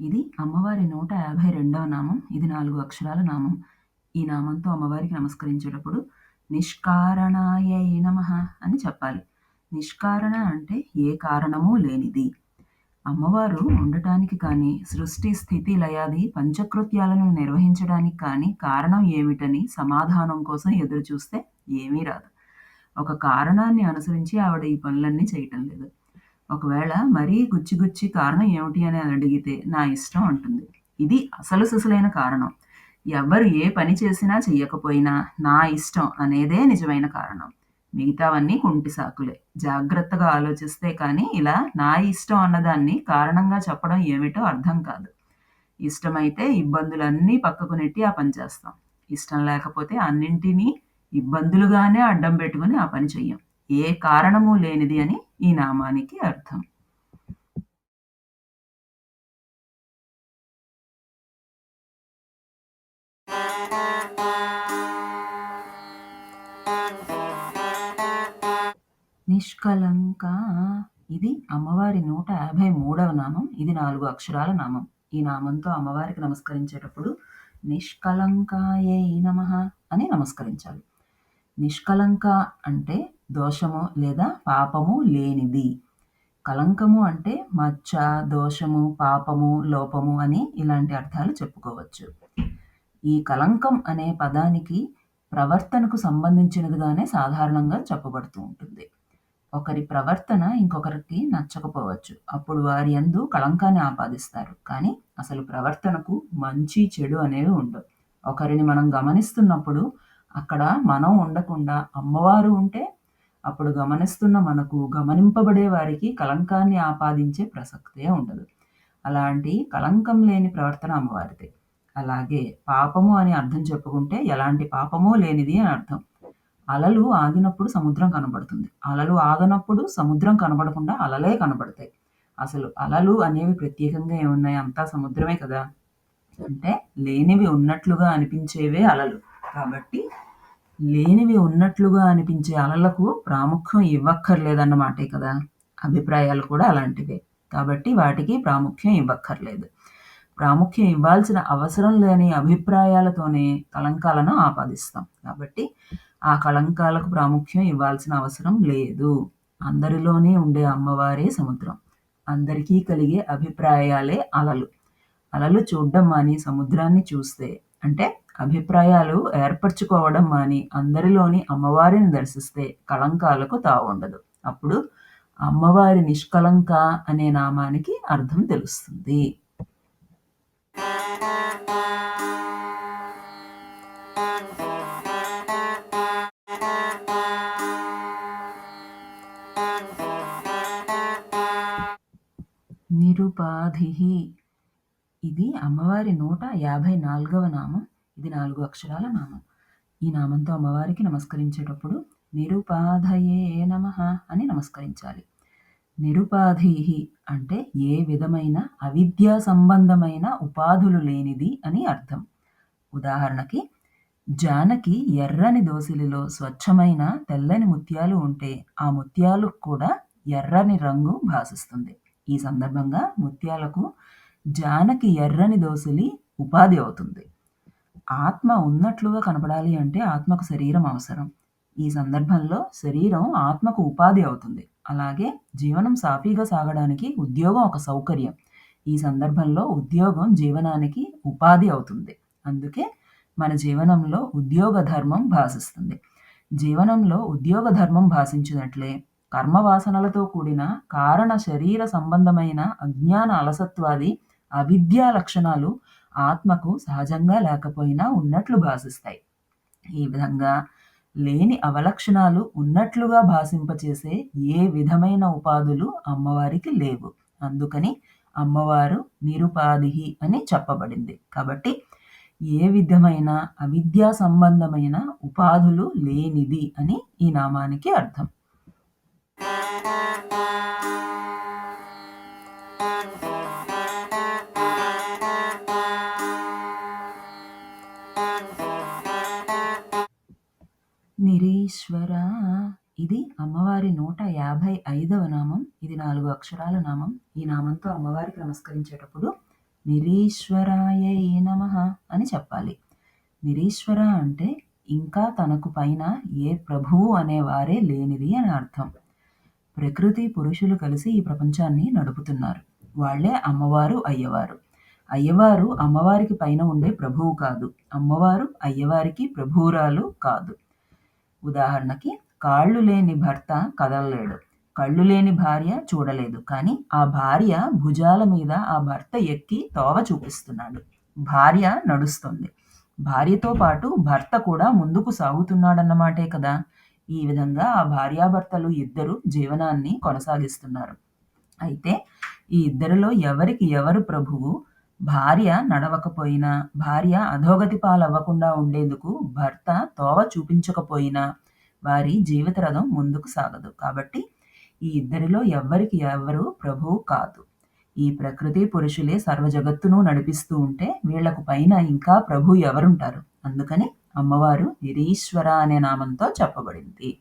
ఇది అమ్మవారి నూట యాభై రెండవ నామం. ఇది నాలుగు అక్షరాల నామం. ఈ నామంతో అమ్మవారికి నమస్కరించేటప్పుడు నిష్కారణాయ నమ అని చెప్పాలి. నిష్కారణ అంటే ఏ కారణమూ లేనిది. అమ్మవారు ఉండటానికి కానీ సృష్టి స్థితి లయాది పంచకృత్యాలను నిర్వహించడానికి కానీ కారణం ఏమిటని సమాధానం కోసం ఎదురు చూస్తే ఏమీ రాదు. ఒక కారణాన్ని అనుసరించి ఆవిడ ఈ పనులన్నీ చేయటం లేదు. ఒకవేళ మరీ గుచ్చి గుచ్చి కారణం ఏమిటి అని అడిగితే నా ఇష్టం అంటుంది. ఇది అసలు సుసలైన కారణం. ఎవ్వరు ఏ పని చేసినా చెయ్యకపోయినా నా ఇష్టం అనేదే నిజమైన కారణం. మిగతావన్నీ కుంటి సాకులే. జాగ్రత్తగా ఆలోచిస్తే కానీ ఇలా నా ఇష్టం అన్నదాన్ని కారణంగా చెప్పడం ఏమిటో అర్థం కాదు. ఇష్టమైతే ఇబ్బందులన్నీ పక్కకు నెట్టి ఆ పని చేస్తాం. ఇష్టం లేకపోతే అన్నింటినీ ఇబ్బందులుగానే అడ్డం పెట్టుకుని ఆ పని చెయ్యం. ఏ కారణము లేనిది అని ఈ నామానికి అర్థం. నిష్కలంక ఇది అమ్మవారి నూట యాభై మూడవ నామం. ఇది నాలుగు అక్షరాల నామం. ఈ నామంతో అమ్మవారికి నమస్కరించేటప్పుడు నిష్కలంకాయే నమ అని నమస్కరించాలి. నిష్కలంక అంటే దోషము లేదా పాపము లేనిది. కలంకము అంటే మచ్చ దోషము పాపము లోపము అని ఇలాంటి అర్థాలు చెప్పుకోవచ్చు. ఈ కలంకం అనే పదానికి ప్రవర్తనకు సంబంధించినదిగానే సాధారణంగా చెప్పబడుతూ ఉంటుంది. ఒకరి ప్రవర్తన ఇంకొకరికి నచ్చకపోవచ్చు. అప్పుడు వారి యందు కళంకాన్ని ఆపాదిస్తారు. కానీ అసలు ప్రవర్తనకు మంచి చెడు అనేవి ఉండవు. ఒకరిని మనం గమనిస్తున్నప్పుడు అక్కడ మనం ఉండకుండా అమ్మవారు ఉంటే అప్పుడు గమనిస్తున్న మనకు గమనింపబడే వారికి కలంకాన్ని ఆపాదించే ప్రసక్తే ఉండదు. అలాంటి కలంకం లేని ప్రవర్తన అమ్మవారిది. అలాగే పాపము అని అర్థం చెప్పుకుంటే ఎలాంటి పాపమో లేనిది అని అర్థం. అలలు ఆగినప్పుడు సముద్రం కనబడుతుంది. అలలు ఆగినప్పుడు సముద్రం కనబడకుండా అలలే కనబడతాయి. అసలు అలలు అనేవి ప్రత్యేకంగా ఏమున్నాయి? అంతా సముద్రమే కదా. అంటే లేనివి ఉన్నట్లుగా అనిపించేవే అలలు. కాబట్టి లేనివి ఉన్నట్లుగా అనిపించే అలలకు ప్రాముఖ్యం ఇవ్వక్కర్లేదన్నమాటే కదా. అభిప్రాయాలు కూడా అలాంటివే. కాబట్టి వాటికి ప్రాముఖ్యం ఇవ్వక్కర్లేదు. ప్రాముఖ్యం ఇవ్వాల్సిన అవసరం లేని అభిప్రాయాలతోనే కలంకాలను ఆపాదిస్తాం. కాబట్టి ఆ కళంకాలకు ప్రాముఖ్యం ఇవ్వాల్సిన అవసరం లేదు. అందరిలోనే ఉండే అమ్మవారే సముద్రం. అందరికీ కలిగే అభిప్రాయాలే అలలు. అలలు చూడడం మాని సముద్రాన్ని చూస్తే అంటే అభిప్రాయాలు ఏర్పరచుకోవడం మాని అందరిలోని అమ్మవారిని దర్శిస్తే కళంకాలకు తావుండదు. అప్పుడు అమ్మవారి నిష్కలంక అనే నామానికి అర్థం తెలుస్తుంది. నిరుపాధి ఇది అమ్మవారి నూట యాభై నాలుగవ నామం. ఇది నాలుగు అక్షరాల నామం. ఈ నామంతో అమ్మవారికి నమస్కరించేటప్పుడు నిరుపాధయే నమ అని నమస్కరించాలి. నిరుపాధి అంటే ఏ విధమైన అవిద్యా సంబంధమైన ఉపాధులు లేనిది అని అర్థం. ఉదాహరణకి జానకి ఎర్రని దోసిలిలో స్వచ్ఛమైన తెల్లని ముత్యాలు ఉంటే ఆ ముత్యాలు కూడా ఎర్రని రంగు భాసిస్తుంది. ఈ సందర్భంగా ముత్యాలకు జానకి ఎర్రని దోసిలి ఉపాధి అవుతుంది. ఆత్మ ఉన్నట్లుగా కనపడాలి అంటే ఆత్మకు శరీరం అవసరం. ఈ సందర్భంలో శరీరం ఆత్మకు ఉపాధి అవుతుంది. అలాగే జీవనం సాఫీగా సాగడానికి ఉద్యోగం ఒక సౌకర్యం. ఈ సందర్భంలో ఉద్యోగం జీవనానికి ఉపాధి అవుతుంది. అందుకే మన జీవనంలో ఉద్యోగ ధర్మం భాషిస్తుంది జీవనంలో ఉద్యోగ ధర్మం భాషించినట్లే కర్మవాసనలతో కూడిన కారణ శరీర సంబంధమైన అజ్ఞాన అలసత్వాది అవిద్యా లక్షణాలు ఆత్మకు సహజంగా లేకపోయినా ఉన్నట్లు భాషిస్తాయి ఈ విధంగా లేని అవలక్షణాలు ఉన్నట్లుగా భాషింపచేసే ఏ విధమైన ఉపాధులు అమ్మవారికి లేవు. అందుకని అమ్మవారు నిరుపాధి అని చెప్పబడింది. కాబట్టి ఏ విధమైన అవిద్యా సంబంధమైన ఉపాధులు లేనిది అని ఈ నామానికి అర్థం. ఈశ్వర ఇది అమ్మవారి నూట యాభై ఐదవ నామం. ఇది నాలుగు అక్షరాల నామం. ఈ నామంతో అమ్మవారికి నమస్కరించేటప్పుడు నిరీశ్వరాయ నమ అని చెప్పాలి. నిరీశ్వర అంటే ఇంకా తనకు పైన ఏ ప్రభువు అనేవారే లేనిది అని అర్థం. ప్రకృతి పురుషులు కలిసి ఈ ప్రపంచాన్ని నడుపుతున్నారు. వాళ్ళే అమ్మవారు అయ్యవారు. అయ్యవారు అమ్మవారికి పైన ఉండే ప్రభువు కాదు. అమ్మవారు అయ్యవారికి ప్రభువురాలు కాదు. ఉదాహరణకి కాళ్ళు లేని భర్త కదలలేడు. కళ్ళు లేని భార్య చూడలేదు. కానీ ఆ భార్య భుజాల మీద ఆ భర్త ఎక్కి తోవ చూపిస్తున్నాడు. భార్య నడుస్తుంది. భార్యతో పాటు భర్త కూడా ముందుకు సాగుతున్నాడన్నమాటే కదా! ఈ విధంగా ఆ భార్యాభర్తలు ఇద్దరు జీవనాన్ని కొనసాగిస్తున్నారు. అయితే ఈ ఇద్దరిలో ఎవరికి ఎవరు ప్రభువు? భార్య నడవకపోయినా భార్య అధోగతి పాలవ్వకుండా ఉండేందుకు భర్త తోవ చూపించకపోయినా వారి జీవిత రథం ముందుకు సాగదు. కాబట్టి ఈ ఇద్దరిలో ఎవ్వరికి ఎవరు ప్రభువు కాదు. ఈ ప్రకృతి పురుషులే సర్వ జగత్తును నడిపిస్తూ ఉంటే వీళ్ళకు పైన ఇంకా ప్రభు ఎవరుంటారు? అందుకని అమ్మవారు నిరీశ్వర అనే నామంతో చెప్పబడింది.